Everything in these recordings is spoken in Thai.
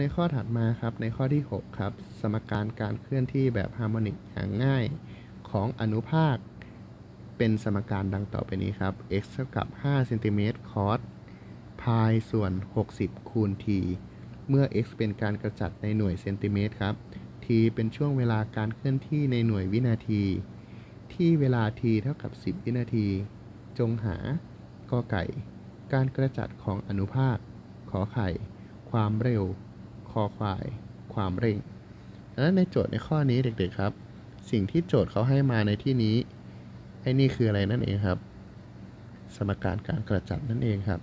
ในข้อถัดมาครับในข้อที่ 6 ครับ สมการการเคลื่อนที่แบบฮาร์โมนิกอย่างง่ายของอนุภาค เป็นสมการดังต่อไปนี้ครับ x เท่ากับ5เซนติเมตร cos พายส่วน 60 คูณ t เมื่อ x เป็นการกระจัดในหน่วยเซนติเมตรครับ t เป็นช่วงเวลาการเคลื่อนที่ในหน่วยวินาที ที่เวลา t เท่ากับ 10 วินาที จงหากอไก่ การกระจัดของอนุภาค ขอไข่ ความเร็ว คอควาย ความเร่งดังนั้นในโจทย์ในข้อนี้เด็กๆครับ สิ่งที่โจทย์เขาให้มาในที่นี้ ไอ้นี่คืออะไรนั่นเองครับ สมการการกระจัดนั่นเองครับ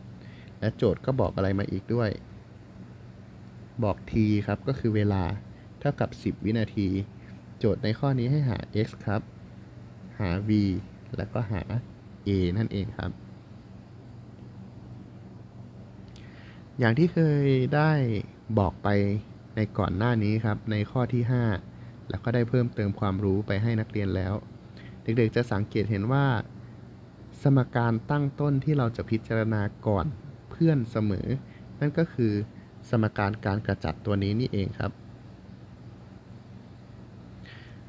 และโจทย์ก็บอกอะไรมาอีกด้วย บอก t ครับก็คือเวลาเท่ากับ 10 วินาที โจทย์ในข้อนี้ให้หา x ครับ หา v แล้วก็หา a นั่นเองครับ อย่างที่เคยได้ บอกไปในก่อนหน้านี้ครับ ในข้อที่ 5 แล้วก็ได้เพิ่มเติมความรู้ไปให้นักเรียนแล้ว เด็กๆจะสังเกตเห็นว่า สมการตั้งต้นที่เราจะพิจารณาก่อนเพื่อนเสมอ นั่นก็คือสมการการกระจัดตัวนี้นี่เองครับ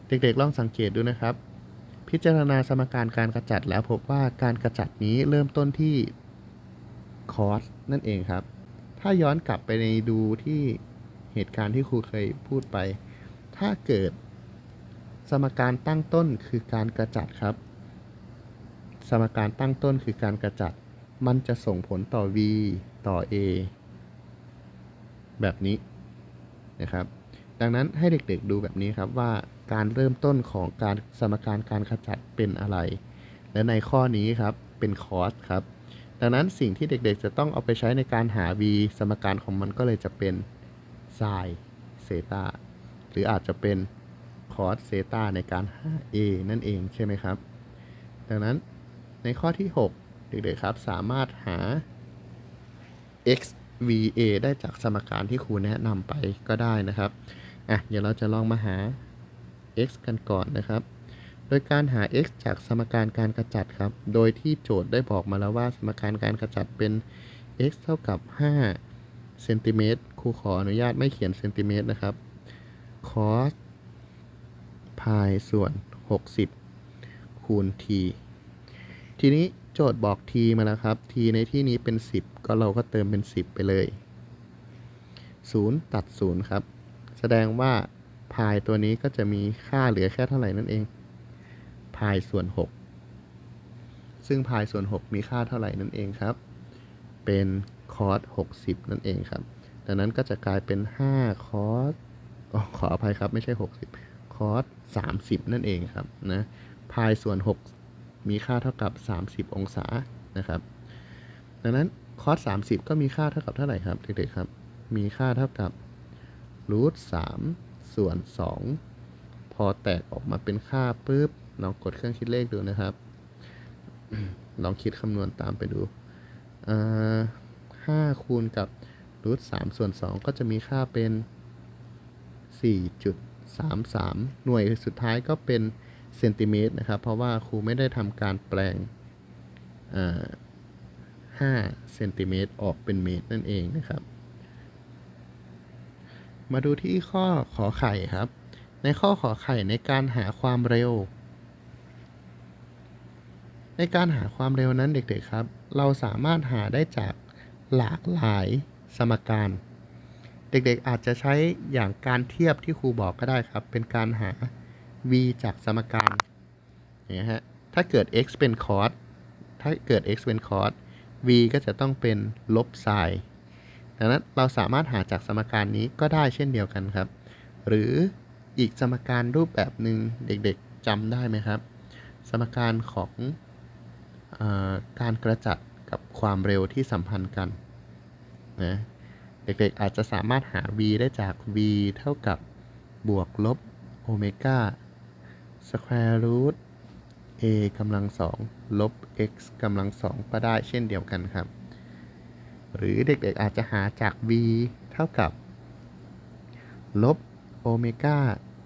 เด็กๆลองสังเกตดูนะครับ พิจารณาสมการการกระจัดแล้วพบว่าการกระจัดนี้เริ่มต้นที่ cos นั่นเองครับ ถ้าย้อนกลับไปในดูที่เหตุการณ์ที่ครูเคยพูดไป ถ้าเกิด สมการตั้งต้นคือการกระจัดครับ สมการตั้งต้นคือการกระจัด มันจะส่งผลต่อ v ต่อ a แบบนี้นะครับ ดังนั้นให้เด็กๆดูแบบนี้ครับว่าการเริ่มต้นของการสมการการขจัดเป็นอะไร และในข้อนี้ครับเป็น cos ครับ ดังนั้นสิ่งที่เด็กๆ จะต้องเอาไปใช้ในการหา v สมการของมันก็เลยจะเป็น sin เซตาหรืออาจจะเป็น cos เซตาในการหา a นั่นเองใช่ไหมครับ ดังนั้นในข้อที่ 6 เด็กๆครับสามารถหา x v a ได้จากสมการที่ครูแนะนำไปก็ได้นะครับอะเดี๋ยวเราจะลองมาหา x กันก่อนนะครับ โดยการหา x จากสมการการกระจัดครับ โดยที่โจทย์ได้บอกมาแล้วว่าสมการการกระจัดเป็น x เท่ากับ 5 เซนติเมตร ครูขออนุญาตไม่เขียนเซนติเมตรนะครับ cos พายส่วน 60 คูณ t ทีนี้โจทย์บอก t มาแล้วครับ t ในที่นี้เป็น 10 ก็เราก็เติมเป็น 10 ไปเลย 0 ตัด 0 ครับ แสดงว่าพายตัวนี้ก็จะมีค่าเหลือแค่เท่าไหร่นั่นเอง พายส่วน 6 ซึ่งพายส่วน 6 มีค่าเท่าไหร่นั่นเองครับ เป็นคอส60 นั่นเองครับ ดังนั้นก็จะกลายเป็น 5 คอสขออภัยครับไม่ใช่ 60 คอส30 นั่นเองครับนะพายส่วน 6 มีค่าเท่ากับ 30 องศานะครับ ดังนั้นคอส30 ก็มีค่าเท่ากับเท่าไหร่ครับเด็กๆครับ มีค่าเท่ากับรูท3ส่วน 2 พอแตกออกมาเป็นค่าปุ๊บ ลองกดเครื่องคิดเลขดูนะครับ ลองคิดคำนวณตามไปดูห้าคูณกับรูทสามส่วนสองก็จะมีค่าเป็นสี่จุดสามสามหน่วยสุดท้ายก็เป็นเซนติเมตรนะครับ เพราะว่าครูไม่ได้ทำการแปลงห้าเซนติเมตรออกเป็นเมตรนั่นเองนะครับ มาดูที่ข้อขอไข่ครับ ในข้อขอไข่ในการหาความเร็ว ในการหาความเร็วนั้นเด็กๆครับ เราสามารถหาได้จากหลากหลายสมการ เด็กๆอาจจะใช้อย่างการเทียบที่ครูบอกก็ได้ครับ เป็นการหา v จากสมการอย่างนี้ฮะถ้าเกิด x เป็น cos ถ้าเกิด x เป็น cos v ก็จะต้องเป็นลบ sin ดังนั้นเราสามารถหาจากสมการนี้ก็ได้เช่นเดียวกันครับ หรืออีกสมการรูปแบบหนึ่งเด็กๆจำได้ไหมครับ สมการของ การกระจัดกับความเร็วที่สัมพันธ์กันนะเด็กๆอาจจะสามารถหา v ได้จาก v เท่ากับบวกลบโอเมก้าสแควร์รูท a กำลังสองลบ x กำลังสองก็ได้เช่นเดียวกันครับ หรือเด็กๆอาจจะหาจาก v เท่ากับ ลบโอเมก้า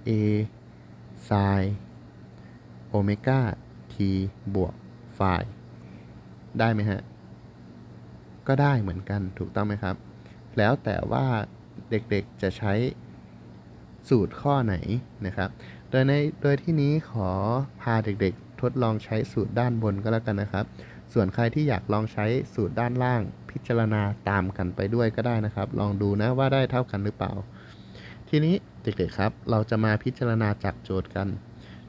a ไซน์โอเมก้า t บวกไฟ ได้ไหมฮะ ก็ได้เหมือนกันถูกต้องไหมครับ แล้วแต่ว่าเด็กๆจะใช้สูตรข้อไหนนะครับ โดยในโดยที่นี้ขอพาเด็กๆ ทดลองใช้สูตรด้านบนก็แล้วกันนะครับ ส่วนใครที่อยากลองใช้สูตรด้านล่าง พิจารณาตามกันไปด้วยก็ได้นะครับ ลองดูนะว่าได้เท่ากันหรือเปล่า ทีนี้เด็กๆครับ เราจะมาพิจารณาจากโจทย์กัน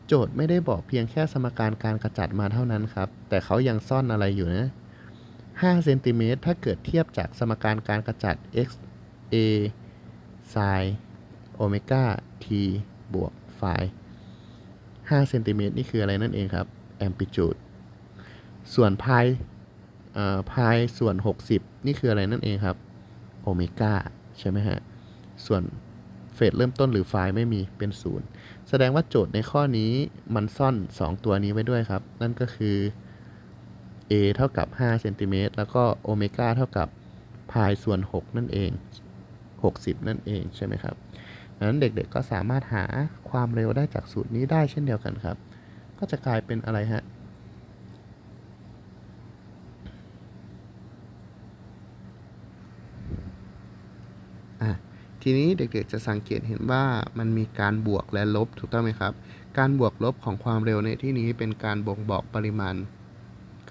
โจทย์ไม่ได้บอกเพียงแค่สมการการกระจัดมาเท่านั้นครับ แต่เขายังซ่อนอะไรอยู่นะ5เซนติเมตรถ้าเกิดเทียบจากสมการการกระจัด x a sin โอเมก้า t บวก phi 5เซนติเมตรนี่คืออะไรนั่นเองครับ amplitude ส่วน pi เอ่อ pi ส่วน 60 นี่คืออะไรนั่นเองครับโอเมก้าใช่ไหมฮะ ส่วนเฟสเริ่มต้นหรือไฟล์ไม่มีเป็นศูนย์ แสดงว่าโจทย์ในข้อนี้มันซ่อน 2 ตัวนี้ไว้ด้วยครับ นั่นก็คือ a เท่ากับ5เซนติเมตรแล้วก็โอเมก้าเท่ากับพายส่วน 6 นั่นเอง 60 นั่นเองใช่ไหมครับดังนั้นเด็กๆก็สามารถหาความเร็วได้จากสูตรนี้ได้เช่นเดียวกันครับ ก็จะกลายเป็นอะไรฮะ ทีนี้เด็กๆจะสังเกตเห็นว่ามันมีการบวกและลบถูกต้องไหมครับ การบวกลบของความเร็วในที่นี้เป็นการบ่งบอกปริมาณ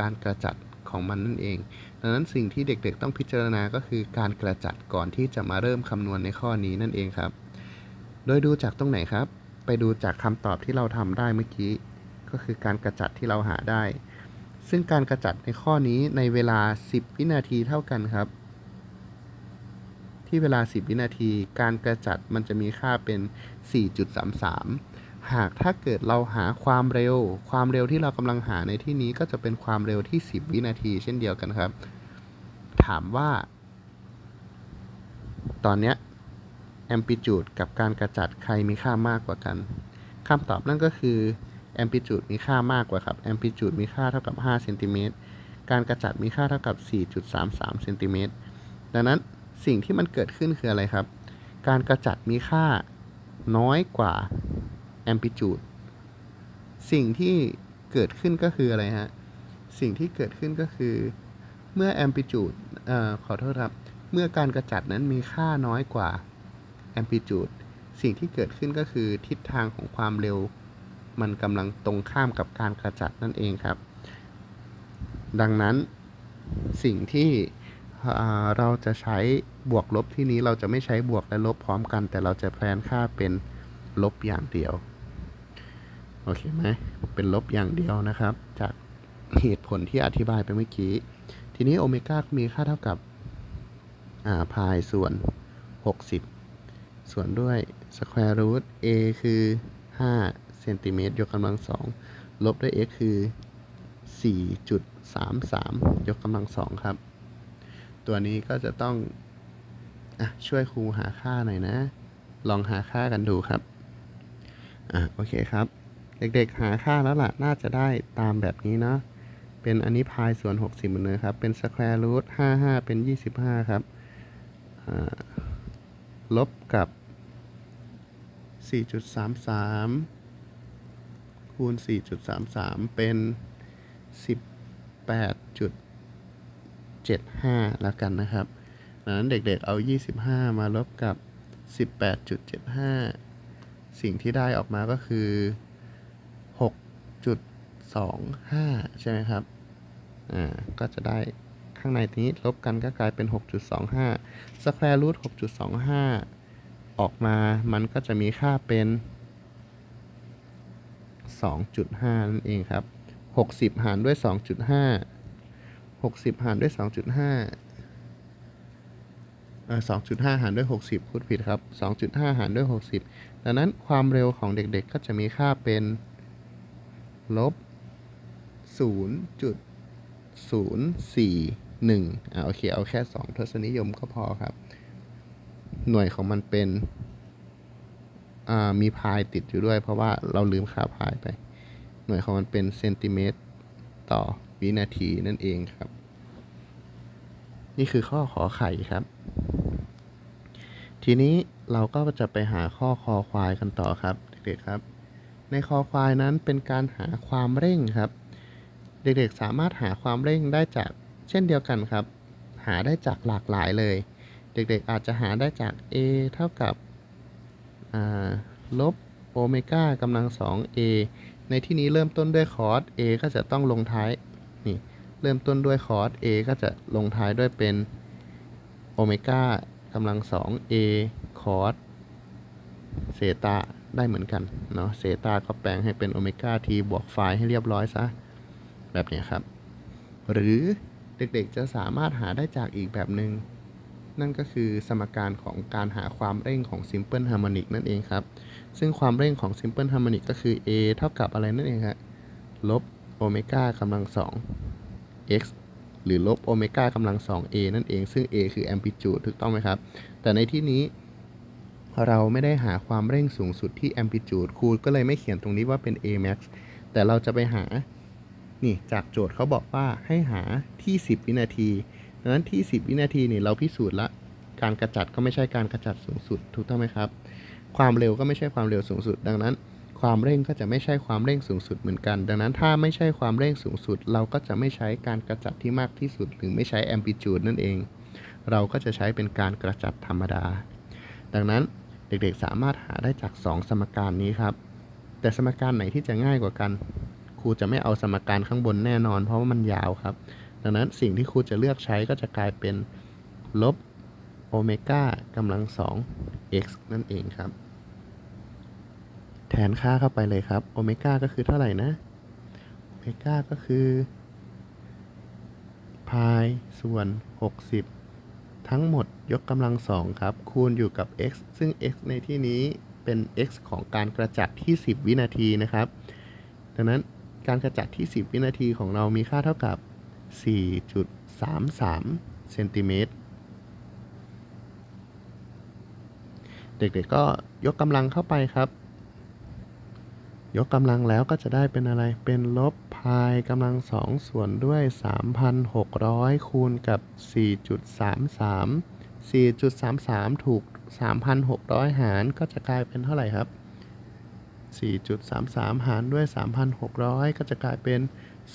การกระจัดของมันนั่นเอง ดังนั้นสิ่งที่เด็กๆต้องพิจารณาก็คือการกระจัดก่อนที่จะมาเริ่มคำนวณในข้อนี้นั่นเองครับ โดยดูจากตรงไหนครับ ไปดูจากคำตอบที่เราทำได้เมื่อกี้ ก็คือการกระจัดที่เราหาได้ ซึ่งการกระจัดในข้อนี้ในเวลา 10 วินาทีเท่ากันครับ ที่เวลา 10 วินาที การกระจัดมันจะมีค่าเป็น 4.33 หากถ้าเกิดเราหาความเร็ว ความเร็วที่เรากำลังหาในที่นี้ก็จะเป็นความเร็วที่ 10 วินาที เช่นเดียวกันครับ ถามว่า ตอนเนี้ย amplitude กับการกระจัดใครมีค่ามากกว่ากันคำตอบนั่นก็คือ amplitude มีค่ามากกว่าครับ amplitude มีค่าเท่ากับ5เซนติเมตรการกระจัดมีค่าเท่ากับ 4.33เซนติเมตรดังนั้น สิ่งที่มันเกิดขึ้นคืออะไรครับ การกระจัดมีค่าน้อยกว่า amplitude สิ่งที่เกิดขึ้นก็คืออะไรฮะ สิ่งที่เกิดขึ้นก็คือ เมื่อ amplitude เอ่อขอโทษครับ เมื่อการกระจัดนั้นมีค่าน้อยกว่า amplitude สิ่งที่เกิดขึ้นก็คือทิศทางของความเร็ว มันกำลังตรงข้ามกับการกระจัดนั่นเองครับ ดังนั้นสิ่งที่เราจะใช้ บวกลบที่นี้เราจะไม่ใช้บวกและลบพร้อมกัน แต่เราจะแปลนค่าเป็นลบอย่างเดียว โอเคไหมเป็นลบอย่างเดียวนะครับ จากเหตุผลที่อธิบายไปเมื่อกี้ ทีนี้โอเมก้ามีค่าเท่ากับอ่าพายส่วน 60 ส่วนด้วย square root a คือ 5 เซนติเมตรยกกำลังสองลบด้วย x คือ 4.33 ยกกำลังสองครับ ตัวนี้ก็จะต้อง อะช่วยครูหาค่าหน่อยนะ ลองหาค่ากันดูครับอะโอเคครับ เด็กๆหาค่าแล้วล่ะ น่าจะได้ตามแบบนี้เนาะเป็นอันนี้พายส่วน 60เหมือนเดิมครับ เป็น square root 55 เป็น 25 ครับอ่าลบกับ 4.33 คูณ 4.33 เป็น 18.75 แล้วกันนะครับ ดังนั้นเด็กๆเอา 25 มาลบกับ 18.75 สิ่งที่ได้ออกมาก็คือ 6.25 ใช่ไหมครับ อ่า ก็จะได้ข้างในนี้ลบกันก็กลายเป็น 6.25 square root 6.25 ออกมามันก็จะมีค่าเป็น 2.5 นั่นเองครับ 60 หารด้วย 2.5 60 หารด้วย 2.5 เอ่อ2.5หารด้วย60พูดผิดครับ2.5หารด้วย60ดังนั้นความเร็วของเด็กๆก็จะมีค่าเป็นลบ0.041อ่าโอเค เอาแค่2ทศนิยมก็พอครับ หน่วยของมันเป็นอ่ามีพายติดอยู่ด้วย เพราะว่าเราลืมค่าพายไป หน่วยของมันเป็นเซนติเมตรต่อวินาทีนั่นเองครับ นี่คือข้อขอไข่ครับ ทีนี้เราก็จะไปหาข้อคอควายกันต่อครับเด็กๆครับ ในคอควายนั้นเป็นการหาความเร่งครับ เด็กๆสามารถหาความเร่งได้จากเช่นเดียวกันครับ หาได้จากหลากหลายเลย เด็กๆอาจจะหาได้จาก a เท่ากับลบโอเมก้ากำลังสอง a ในที่นี้เริ่มต้นด้วยคอร์ส a ก็จะต้องลงท้าย เริ่มต้นด้วยคอส a ก็จะลงท้ายด้วยเป็นโอเมก้ากำลังสอง a คอสเซตาได้เหมือนกันเนาะเซตาก็แปลงให้เป็นโอเมก้า t บวกไฟให้เรียบร้อยซะ แบบนี้ครับ หรือเด็กๆจะสามารถหาได้จากอีกแบบหนึง่งนั่นก็คือสมการของการหาความเร่งของ Simple Harmonic นั่นเองครับ ซึ่งความเร่งของ Simple Harmonic ก็คือ a เท่ากับอะไรนั่นเองครับลบโอเมก้ากำลังสอง x หรือลบโอเมก้ากำลังสอง a นั่นเอง ซึ่ง a คือ amplitude ถูกต้องไหมครับ แต่ในที่นี้เราไม่ได้หาความเร่งสูงสุดที่ amplitude ครูก็เลยไม่เขียนตรงนี้ว่าเป็น a max แต่เราจะไปหา นี่จากโจทย์เขาบอกว่าให้หาที่ 10 วินาทีดังนั้นที่ 10 วินาทีนี่เราพิสูจน์ละ การกระจัดก็ไม่ใช่การกระจัดสูงสุด ถูกต้องไหมครับ ความเร็วก็ไม่ใช่ความเร็วสูงสุด ดังนั้น ความเร่งก็จะไม่ใช่ความเร่งสูงสุดเหมือนกัน ดังนั้นถ้าไม่ใช่ความเร่งสูงสุด เราก็จะไม่ใช้การกระจัดที่มากที่สุด หรือไม่ใช้ amplitude นั่นเอง เราก็จะใช้เป็นการกระจัดธรรมดา ดังนั้นเด็กๆสามารถหาได้จาก 2 สมการนี้ครับ แต่สมการไหนที่จะง่ายกว่ากัน ครูจะไม่เอาสมการข้างบนแน่นอน เพราะว่ามันยาวครับ ดังนั้นสิ่งที่ครูจะเลือกใช้ก็จะกลายเป็นลบโอเมก้ากำลังสอง x นั่นเองครับ แทนค่าเข้าไปเลยครับโอเมก้าก็คือเท่าไหร่นะโอเมก้าก็คือพายส่วน 60 ทั้งหมดยกกำลังสองครับ คูณอยู่กับ x ซึ่ง x ในที่นี้เป็น x ของการกระจัดที่ 10 วินาทีนะครับ ดังนั้นการกระจัดที่ 10 วินาทีของเรามีค่าเท่ากับ 4.33เซนติเมตรเด็กๆก็ยกกำลังเข้าไปครับ ยกกำลังแล้วก็จะได้เป็นอะไร เป็นลบพายกำลังสองส่วนด้วย 3,600 คูณกับ 4.33 4.33 ถูก 3,600 หารก็จะกลายเป็นเท่าไหร่ครับ 4.33 หารด้วย 3,600 ก็จะกลายเป็น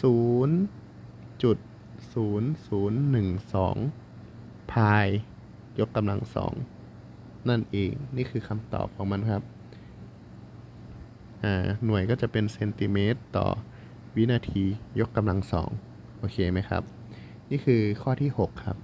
0.0012 พาย ยกกำลังสองนั่นเอง นี่คือคำตอบของมันครับ หน่วยก็จะเป็นเซนติเมตรต่อวินาทียกกำลังสองโอเคไหมครับ นี่คือข้อที่ 6 ครับ